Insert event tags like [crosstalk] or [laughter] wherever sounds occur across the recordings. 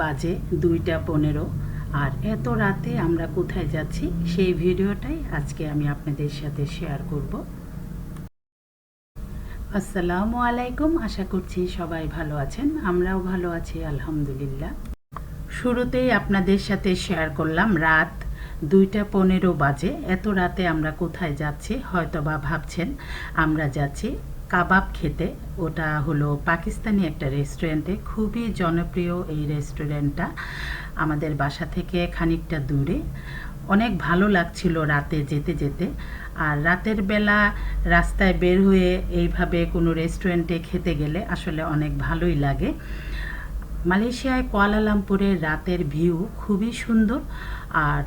বাজে দুইটা পনেরো। আর এত রাতে আমরা কোথায় যাচ্ছি, সেই ভিডিওটাই আজকে আমি আপনাদের সাথে শেয়ার করব। আসসালামু আলাইকুম, আশা করছি সবাই ভালো আছেন, আমরাও ভালো আছি, আলহামদুলিল্লাহ। শুরুতেই আপনাদের সাথে শেয়ার করলাম, রাত দুইটা পনেরো বাজে, এত রাতে আমরা কোথায় যাচ্ছি হয়তো বা ভাবছেন, আমরা যাচ্ছি কাবাব খেতে। ওটা হলো পাকিস্তানি একটা রেস্টুরেন্টে খুবই জনপ্রিয় এই রেস্টুরেন্টটা আমাদের বাসা থেকে খানিকটা দূরে। অনেক ভালো লাগছিল রাতে যেতে যেতে। আর রাতের বেলা রাস্তায় বের হয়ে এইভাবে কোনো রেস্টুরেন্টে খেতে গেলে আসলে অনেক ভালোই লাগে। মালয়েশিয়ায় কোয়ালালামপুরের রাতের ভিউ খুবই সুন্দর। আর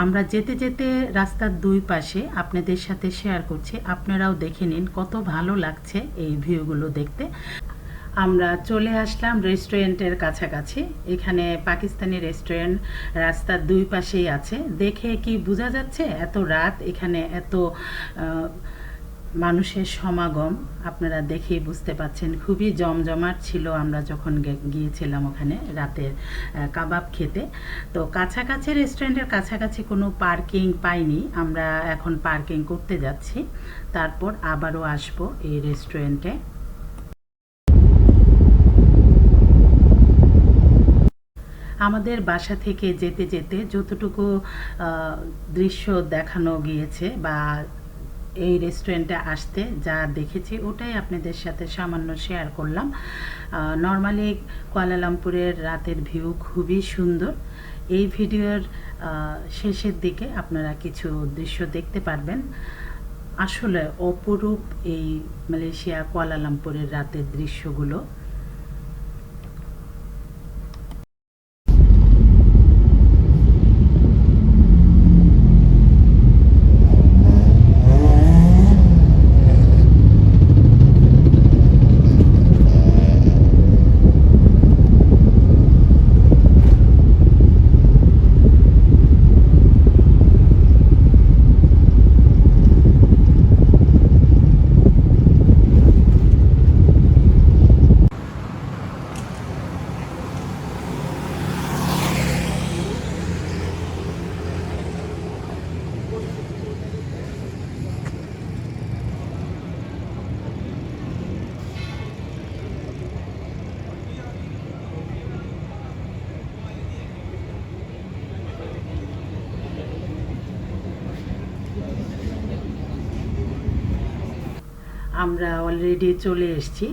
আমরা যেতে যেতে রাস্তার দুই পাশে আপনাদের সাথে শেয়ার করছি। আপনারাও দেখে নিন কত ভালো লাগছে এই ভিউগুলো দেখতে। আমরা চলে আসলাম রেস্টুরেন্টের কাছাকাছি। এখানে পাকিস্তানি রেস্টুরেন্ট রাস্তার দুই পাশেই আছে। দেখে কি বোঝা যাচ্ছে? এত রাত, এখানে এত মানুষের সমাগম আপনারা দেখেই বুঝতে পাচ্ছেন। খুবই জমজমাট ছিল আমরা যখন গিয়েছিলাম ওখানে রাতের কাবাব খেতে। তো কাছাকাছি রেস্টুরেন্টের কাছাকাছি কোনো পার্কিং পাইনি। আমরা এখন পার্কিং করতে যাচ্ছি। তারপর আবারও আসব এই রেস্টুরেন্টে আমাদের বাসা থেকে যেতে যেতে যতটুকু দৃশ্য দেখানো গিয়েছে বা এই রেস্টুরেন্টে আসতে যা দেখেছি, ওটাই আপনাদের সাথে সামান্য শেয়ার করলাম। নর্মালি কুয়ালালামপুরের রাতের ভিউ খুবই সুন্দর। এই ভিডিওর শেষের দিকে আপনারা কিছু দৃশ্য দেখতে পারবেন। আসলে অপরূপ এই মালয়েশিয়া কুয়ালালামপুরের রাতের দৃশ্যগুলো। আমরা অলরেডি চলে এসেছি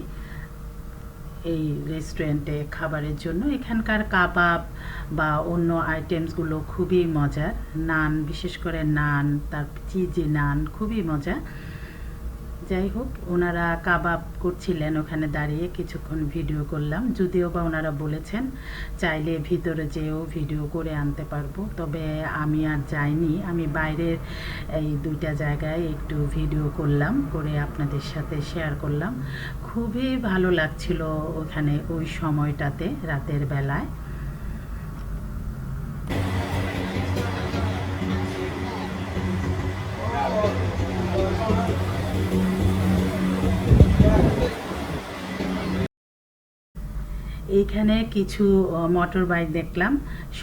এই রেস্টুরেন্টে খাবারের জন্য। এখানকার কাবাব বা অন্য আইটেমসগুলো খুবই মজার। নান, বিশেষ করে নান তার চিজি নান খুবই মজা যাই হোক, ওনারা কাবাব করছিলেন ওখানে দাঁড়িয়ে, কিছুক্ষণ ভিডিও করলাম। যদিও বা ওনারা বলেছেন, চাইলে ভিতরে যেও ভিডিও করে আনতে পারব। তবে আমি আর যাইনি। আমি বাইরের এই দুইটা জায়গায় একটু ভিডিও করলাম, করে আপনাদের সাথে শেয়ার করলাম। খুবই ভালো লাগছিল ওখানে ওই সময়টাতে, রাতের বেলায়। এইখানে কিছু মোটর বাইক দেখলাম।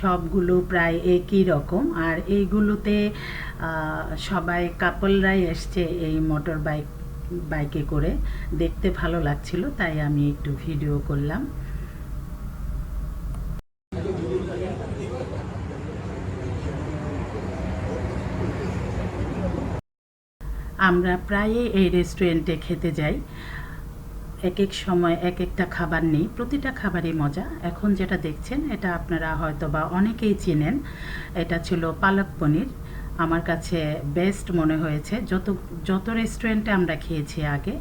সবগুলো প্রায় একই রকম। আর এইগুলোতে সবাই কাপলরাই এসছে এই মোটর বাইক বাইকে করে। দেখতে ভালো লাগছিল, তাই আমি একটু ভিডিও করলাম। আমরা প্রায়ই এই রেস্টুরেন্টে খেতে যাই। এক এক সময় এক একটা খাবার নেই, প্রতিটা খাবারই মজা। এখন যেটা দেখছেন, এটা আপনারা হয়তো বা অনেকেই চেনেন, এটা ছিল পালক পনির। আমার কাছে বেস্ট মনে হয়েছে। যত যত রেস্টুরেন্টে আমরা খেয়েছি আগে,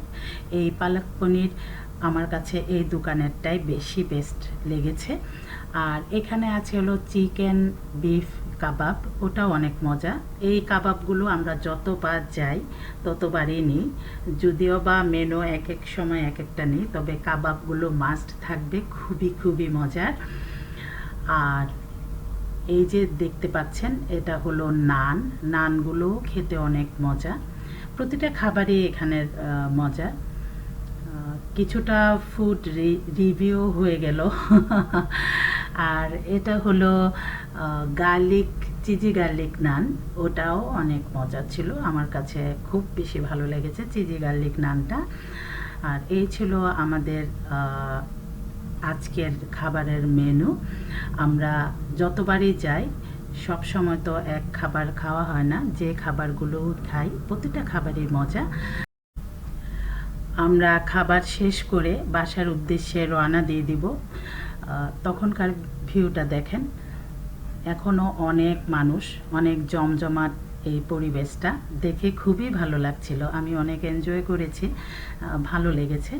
এই পালক পনির আমার কাছে এই দোকানেরটাই বেশি বেস্ট লেগেছে। আর এখানে আছে হলো চিকেন বিফ কাবাব, ওটাও অনেক মজা। এই কাবাবগুলো আমরা যতবার যাই, ততবারই নিই। যদিও বা মেনু এক এক সময় এক একটা নিই, তবে কাবাবগুলো মাস্ট থাকবে, খুবই খুবই মজার। আর এই যে দেখতে পাচ্ছেন, এটা হলো নান। নানগুলো খেতে অনেক মজা। প্রতিটা খাবারই এখানের মজা। কিছুটা ফুড রিভিউ হয়ে গেল। [laughs] আর এটা হলো গার্লিক চিজি গার্লিক নান, ওটাও অনেক মজা ছিল। আমার কাছে খুব বেশি ভালো লেগেছে চিজি গার্লিক নানটা। আর এই ছিল আমাদের আজকের খাবারের মেনু আমরা যতবারই যাই, সব সময় তো এক খাবার খাওয়া হয় না, যে খাবারগুলো খাই, প্রতিটা খাবারই মজা। আমরা খাবার শেষ করে বাসার উদ্দেশ্যে রওনা দিয়ে দিব। তখনকার ভিউটা দেখেন। এখনও অনেক মানুষ, অনেক জমজমাট এই পরিবেশটা দেখে খুবই ভালো লাগছিল। আমি অনেক এনজয় করেছি ভালো লেগেছে।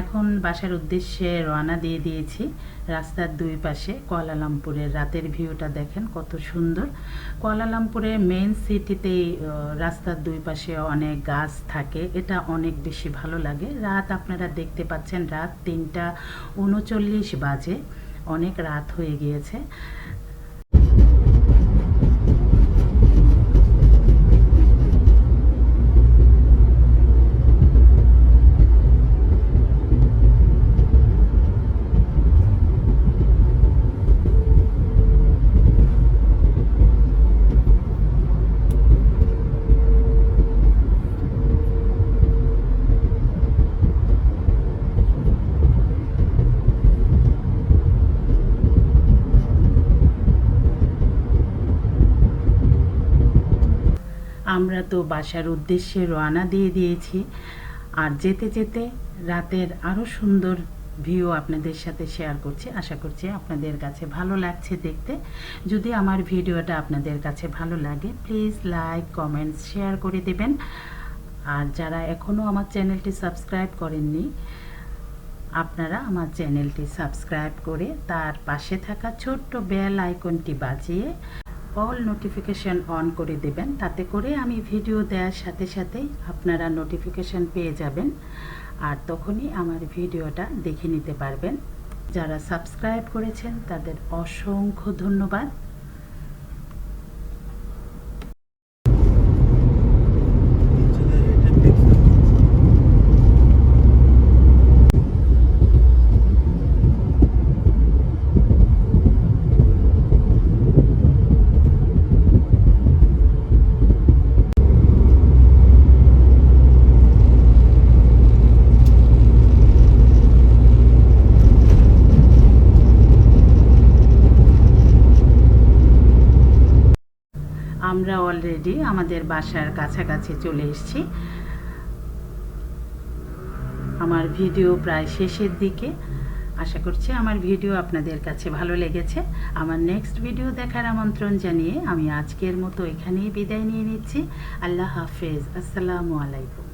এখন বাসার উদ্দেশ্যে রওনা দিয়ে দিয়েছি। রাস্তার দুই পাশে কুয়ালালামপুরের রাতের ভিউটা দেখেন কত সুন্দর। কুয়ালালামপুরের মেন সিটিতেই রাস্তার দুই পাশে অনেক গাছ থাকে, এটা অনেক বেশি ভালো লাগে। রাত আপনারা দেখতে পাচ্ছেন, রাত তিনটা উনচল্লিশ বাজে, অনেক রাত হয়ে গিয়েছে। আমরা তো বাসার উদ্দেশ্যে রওনা দিয়ে দিয়েছি। আর যেতে যেতে রাতের আরও সুন্দর ভিউ আপনাদের সাথে শেয়ার করছি। আশা করছি আপনাদের কাছে ভালো লাগছে দেখতে। যদি আমার ভিডিওটা আপনাদের কাছে ভালো লাগে প্লিজ লাইক কমেন্টস শেয়ার করে দেবেন। আর যারা এখনও আমার চ্যানেলটি সাবস্ক্রাইব করেননি, আপনারা আমার চ্যানেলটি সাবস্ক্রাইব করে তার পাশে থাকা ছোট্ট বেল আইকনটি বাজিয়ে অল নোটিফিকেশন অন করে দেবেন। তাতে করে আমি ভিডিও দেওয়ার সাথে সাথেই আপনারা নোটিফিকেশন পেয়ে যাবেন আর তখনই আমার ভিডিওটা দেখে নিতে পারবেন। যারা সাবস্ক্রাইব করেছেন তাদের অসংখ্য ধন্যবাদ। আমরা অলরেডি আমাদের বাসার কাছাকাছি চলে এসেছি। আমার ভিডিও প্রায় শেষের দিকে। আশা করছি আমার ভিডিও আপনাদের কাছে ভালো লেগেছে। আমার নেক্সট ভিডিও দেখার আমন্ত্রণ জানিয়ে আমি আজকের মতো এখানেই বিদায় নিয়ে নিচ্ছি। আল্লাহ হাফেজ। আসসালামু আলাইকুম।